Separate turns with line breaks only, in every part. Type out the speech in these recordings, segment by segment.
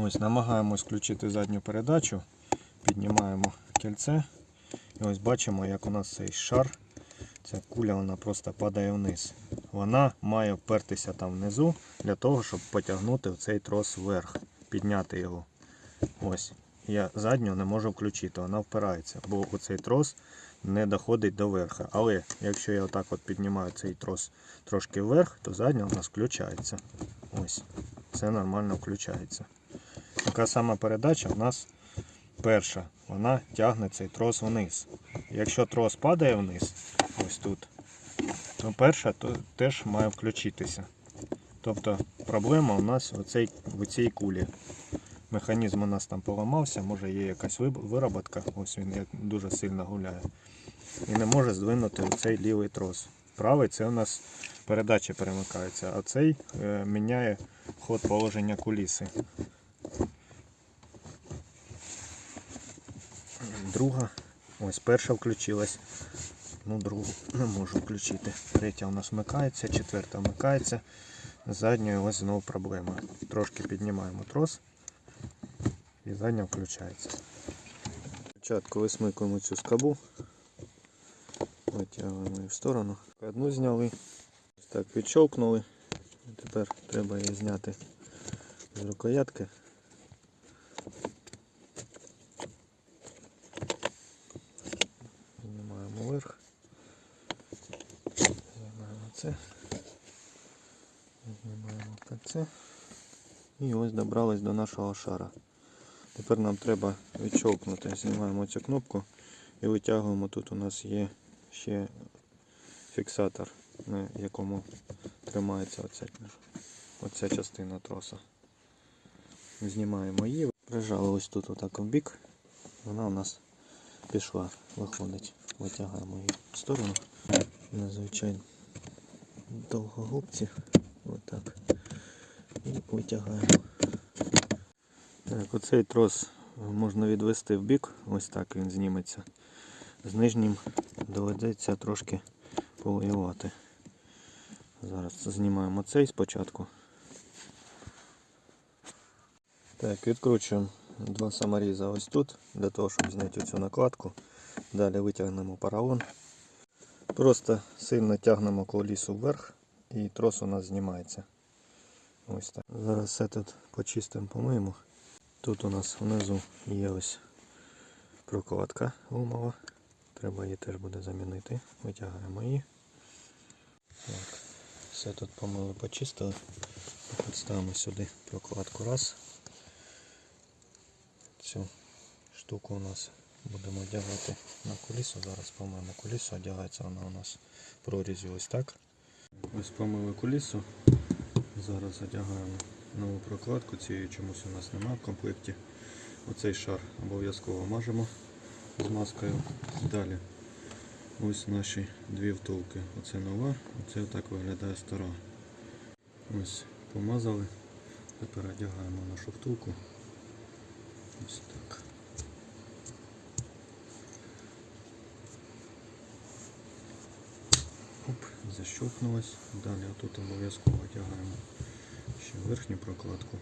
Ось намагаємось включити задню передачу, піднімаємо кільце. І ось бачимо, як у нас цей шар, ця куля вона просто падає вниз. Вона має впертися там внизу для того, щоб потягнути цей трос вверх, підняти його. Ось. Я задню не можу включити, вона впирається, бо оцей трос не доходить до верха. Але якщо я отак от піднімаю цей трос трошки вверх, то задня у нас включається. Ось. Все нормально включається. Така сама передача у нас перша. Вона тягне цей трос вниз. Якщо трос падає вниз, ось тут, то перша то теж має включитися. Тобто проблема у нас в цій, в цій кулі. Механізм у нас там поламався, може є якась вироботка, ось він як дуже сильно гуляє. І не може здвинути цей лівий трос. Правий це у нас передача перемикається, а цей е, міняє ход положення куліси. Друга, ось перша включилась. Ну, другу не можу включити. Третя у нас вмикається, четверта вмикається. З задньою ось знову проблема. Трошки піднімаємо трос і задня включається. Спочатку висмикуємо цю скобу, витягуємо її в сторону. Одну зняли, ось так відщовкнули. Тепер треба її зняти з рукоятки. Знімаємо вверх. Знімаємо це. Знімаємо це. І ось добрались до нашого шара. Тепер нам треба відщовкнути. Знімаємо цю кнопку і витягуємо. Тут у нас є ще фіксатор, на якому тримається оця, оця частина троса. Знімаємо її, прижали ось тут отак в бік. Вона у нас пішла, виходить. Витягаємо її в сторону. Зазвичай довгогубці. Отак. І витягаємо. Так, оцей трос можна відвести в бік, ось так він зніметься. З нижнім доведеться трошки повоювати. Зараз знімаємо цей спочатку. Так, відкручуємо два саморіза ось тут, для того, щоб зняти цю накладку. Далі витягнемо поролон. Просто сильно тягнемо колісо вверх і трос у нас знімається. Ось так. Зараз все тут почистимо, помиємо. Тут у нас внизу є ось прокладка гумова. Треба її теж буде замінити. Витягаємо її. Так. Все тут помили, почистили. Підставимо сюди прокладку раз. Цю штуку у нас будемо одягати на колісо. Зараз помиємо колісо, одягається вона у нас в прорізі ось так. Ось помили колісо. Зараз одягаємо нову прокладку, цієї чомусь у нас немає в комплекті. Оцей шар обов'язково мажемо з маскою. Далі ось наші дві втулки. Оце нова, оце так виглядає стара. Ось помазали. Тепер одягаємо нашу втулку. Ось так. Оп, защелкнулась. Далі тут обов'язково одягаємо ще верхню прокладку.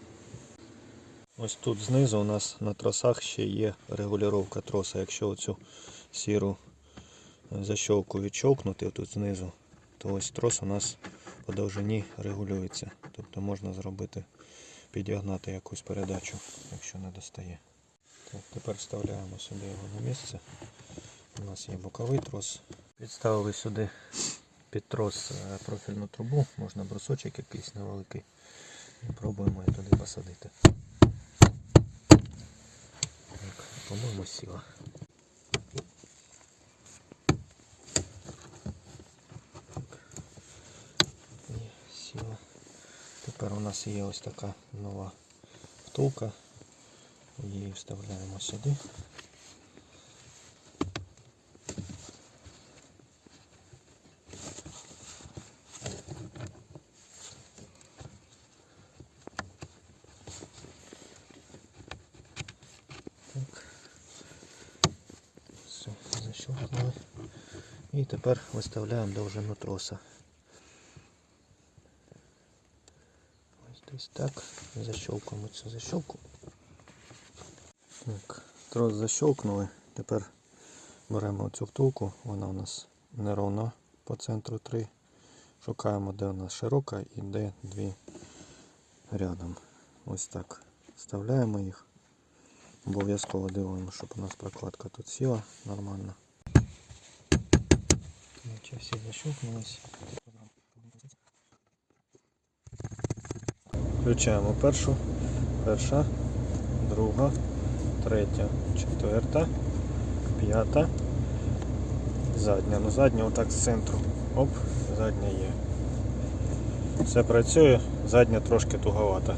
Ось тут знизу у нас на тросах ще є регулювання троса. Якщо оцю сіру защолку відщолкнути тут знизу, то ось трос у нас по довжині регулюється. Тобто можна зробити, підігнати якусь передачу, якщо не достає. Так, тепер вставляємо сюди його на місце. У нас є боковий трос. Підставили сюди під трос е, профільну трубу, можна брусочок якийсь невеликий. І пробуємо її туди посадити. По-моєму, сіла. Сіла. Тепер у нас є ось така нова втулка. Її вставляємо сюди. Так. Все, защелкнули. І тепер виставляємо довжину троса. Ось десь так. Защелкуємо цю защелку. Так, трос защелкнули. Тепер беремо цю втулку, вона у нас неровна по центру 3. Шукаємо, де у нас широка і де дві рядом. Ось так. Вставляємо їх. Обов'язково дивимося, щоб у нас прокладка тут сіла нормально. Ключі всі защелкнулись. Включаємо першу, перша, друга, третя, четверта, п'ята, задня. Ну задня отак з центру. Оп, задня є. Все працює, задня трошки туговата.